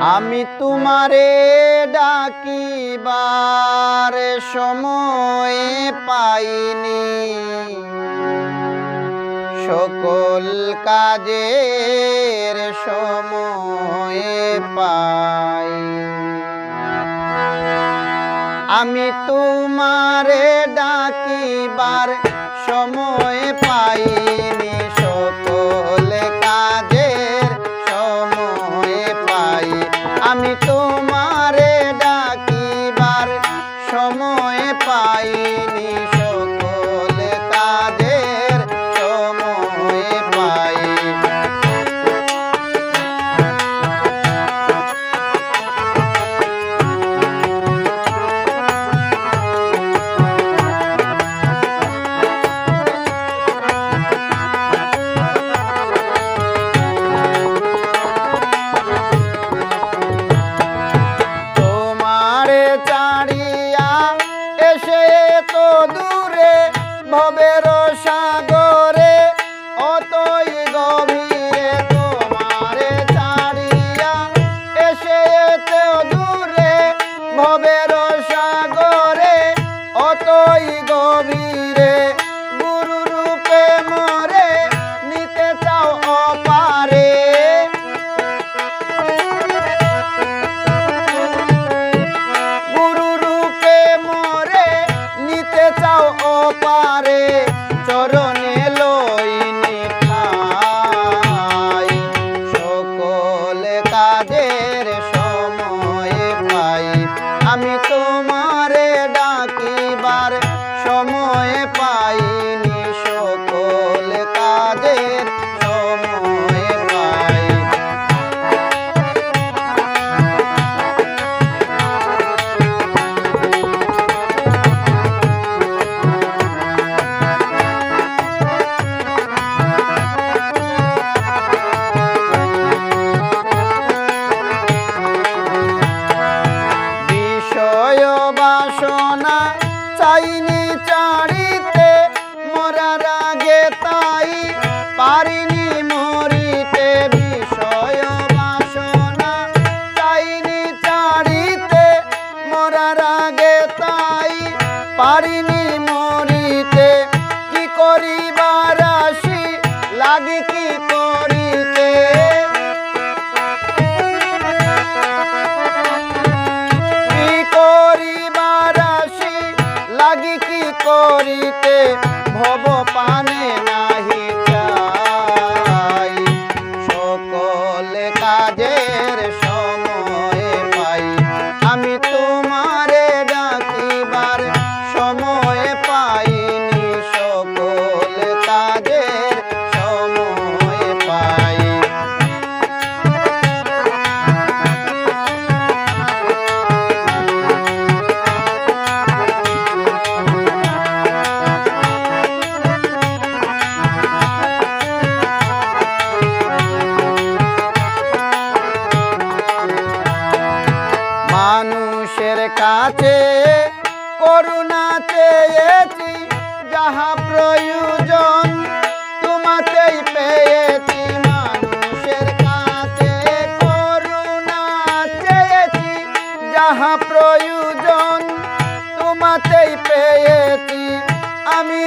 আমি তোমারে ডাকিবার সময় পাইনি। সকল কাজের সময় পাই। আমি তোমারে ডাকিবার সময় পাইনি। অতই গভীরে গুরু রূপে মরে নিতে চাও অপারে। গুরু রূপে মোরে নিতে চাও অপারে, চরণে লইনি ঠাই সকল কাজের সময় পাই, আমি তোমারে মরার আগে তাই পারিনি মরিতে। কি করিবার আসি, লাগে কি করিতে? কি করিবার আসি, লাগি কি করিতে? ভব পানে নাহি মানুষের কাছে করুণা চেয়েছি যাহা প্রয়োজন যাহা প্রয়োজন। তোমাতেই পেয়েছি। আমি